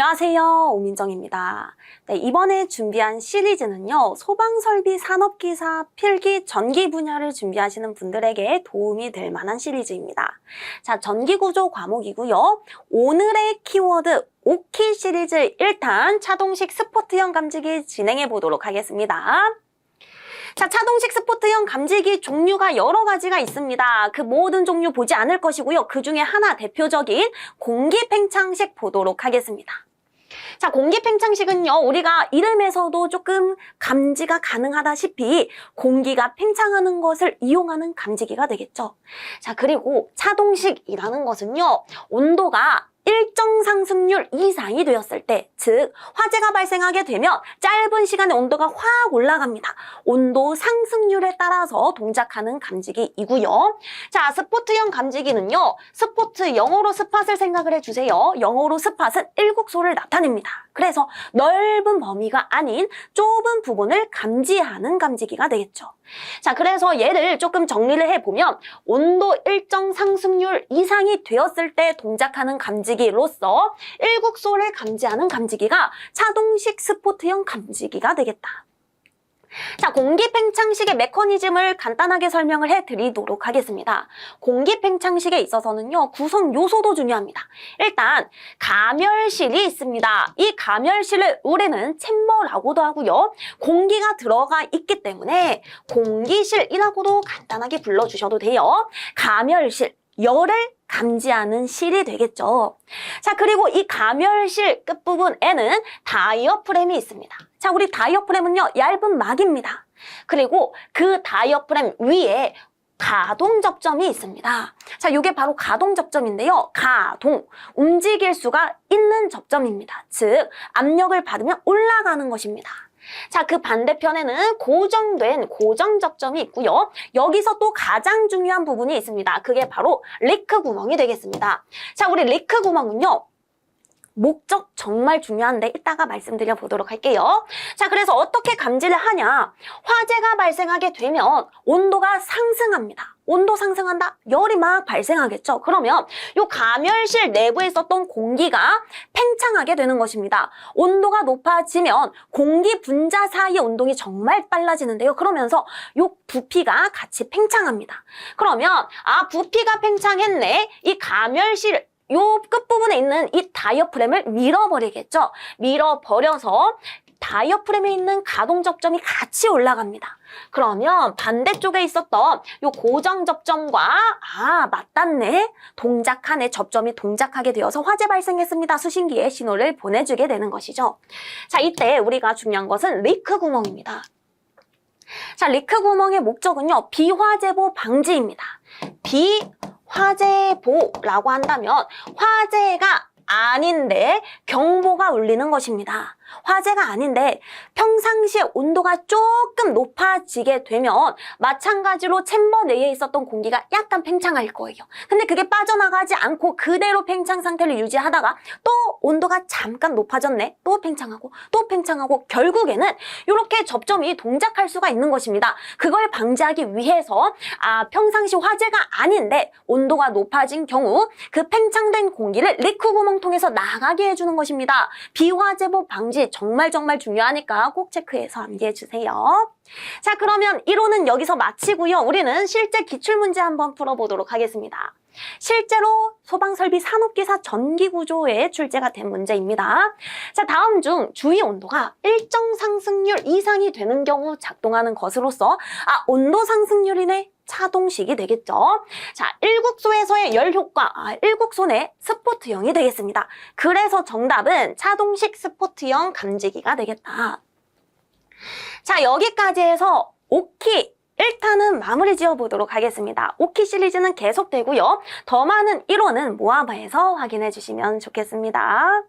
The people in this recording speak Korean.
안녕하세요. 오민정입니다. 네, 이번에 준비한 시리즈는요, 소방설비 산업기사 필기 전기 분야를 준비하시는 분들에게 도움이 될 만한 시리즈입니다. 자, 전기구조 과목이고요. 오늘의 키워드 오키 시리즈 1탄 차동식 스포트형 감지기 진행해 보도록 하겠습니다. 자, 차동식 스포트형 감지기 종류가 여러 가지가 있습니다. 그 모든 종류 보지 않을 것이고요. 그 중에 하나 대표적인 공기 팽창식 보도록 하겠습니다. 자, 공기 팽창식은요, 우리가 이름에서도 조금 감지가 가능하다시피 공기가 팽창하는 것을 이용하는 감지기가 되겠죠. 자, 그리고 차동식이라는 것은요, 온도가 일정 상승률 이상이 되었을 때, 즉, 화재가 발생하게 되면 짧은 시간에 온도가 확 올라갑니다. 온도 상승률에 따라서 동작하는 감지기이고요. 자, 스포트형 감지기는요, 스포트 영어로 스팟을 생각을 해주세요. 영어로 스팟은 일국소를 나타냅니다. 그래서 넓은 범위가 아닌 좁은 부분을 감지하는 감지기가 되겠죠. 자, 그래서 얘를 조금 정리를 해보면 온도 일정 상승률 이상이 되었을 때 동작하는 감지기 로서 일국소를 감지하는 감지기가 차동식 스포트형 감지기가 되겠다. 자, 공기 팽창식의 메커니즘을 간단하게 설명을 해드리도록 하겠습니다. 공기 팽창식에 있어서는요, 구성 요소도 중요합니다. 일단, 가멸실이 있습니다. 이 가멸실을 우리는 챔버라고도 하고요, 공기가 들어가 있기 때문에 공기실이라고도 간단하게 불러주셔도 돼요. 가멸실, 열을 감지하는 실이 되겠죠. 자, 그리고 이 가멸실 끝부분에는 다이어프램이 있습니다. 자, 우리 다이어프램은요, 얇은 막입니다. 그리고 그 다이어프램 위에 가동 접점이 있습니다. 자, 이게 바로 가동 접점인데요. 가동, 움직일 수가 있는 접점입니다. 즉, 압력을 받으면 올라가는 것입니다. 자, 그 반대편에는 고정된 고정 접점이 있고요. 여기서 또 가장 중요한 부분이 있습니다. 그게 바로 리크 구멍이 되겠습니다. 자, 우리 리크 구멍은요. 목적 정말 중요한데 이따가 말씀드려 보도록 할게요. 자, 그래서 어떻게 감지를 하냐? 화재가 발생하게 되면 온도가 상승합니다. 온도 상승한다? 열이 막 발생하겠죠? 그러면 이 가멸실 내부에 있었던 공기가 팽창하게 되는 것입니다. 온도가 높아지면 공기 분자 사이의 온동이 정말 빨라지는데요. 그러면서 이 부피가 같이 팽창합니다. 그러면 아 부피가 팽창했네. 이 가멸실 요 끝부분에 있는 이 다이어프램을 밀어버리겠죠. 밀어버려서 다이어프램에 있는 가동 접점이 같이 올라갑니다. 그러면 반대쪽에 있었던 요 고정 접점과 아 맞닿네 동작하네 접점이 동작하게 되어서 화재 발생했습니다. 수신기에 신호를 보내주게 되는 것이죠. 자 이때 우리가 중요한 것은 리크 구멍입니다. 자 리크 구멍의 목적은요 비화재보 방지입니다. 비화재보라고 한다면 화재가 아닌데 경보가 울리는 것입니다. 화재가 아닌데 평상시에 온도가 조금 높아지게 되면 마찬가지로 챔버 내에 있었던 공기가 약간 팽창할 거예요. 근데 그게 빠져나가지 않고 그대로 팽창 상태를 유지하다가 또 온도가 잠깐 높아졌네. 또 팽창하고 또 팽창하고 결국에는 이렇게 접점이 동작할 수가 있는 것입니다. 그걸 방지하기 위해서 아 평상시 화재가 아닌데 온도가 높아진 경우 그 팽창된 공기를 리크 구멍 통해서 나가게 해주는 것입니다. 비화재보 방지 정말 정말 중요하니까 꼭 체크해서 암기해 주세요. 자 그러면 이론은 여기서 마치고요. 우리는 실제 기출문제 한번 풀어보도록 하겠습니다. 실제로 소방설비 산업기사 전기구조에 출제가 된 문제입니다. 자, 다음 중 주위 온도가 일정 상승률 이상이 되는 경우 작동하는 것으로서 아, 온도 상승률이네. 차동식이 되겠죠. 자, 일국소에서의 열 효과, 아, 일국소내 스포트형이 되겠습니다. 그래서 정답은 차동식 스포트형 감지기가 되겠다. 자, 여기까지 해서 오키 1탄은 마무리 지어보도록 하겠습니다. 오키 시리즈는 계속되고요. 더 많은 이론은 모아바에서 확인해 주시면 좋겠습니다.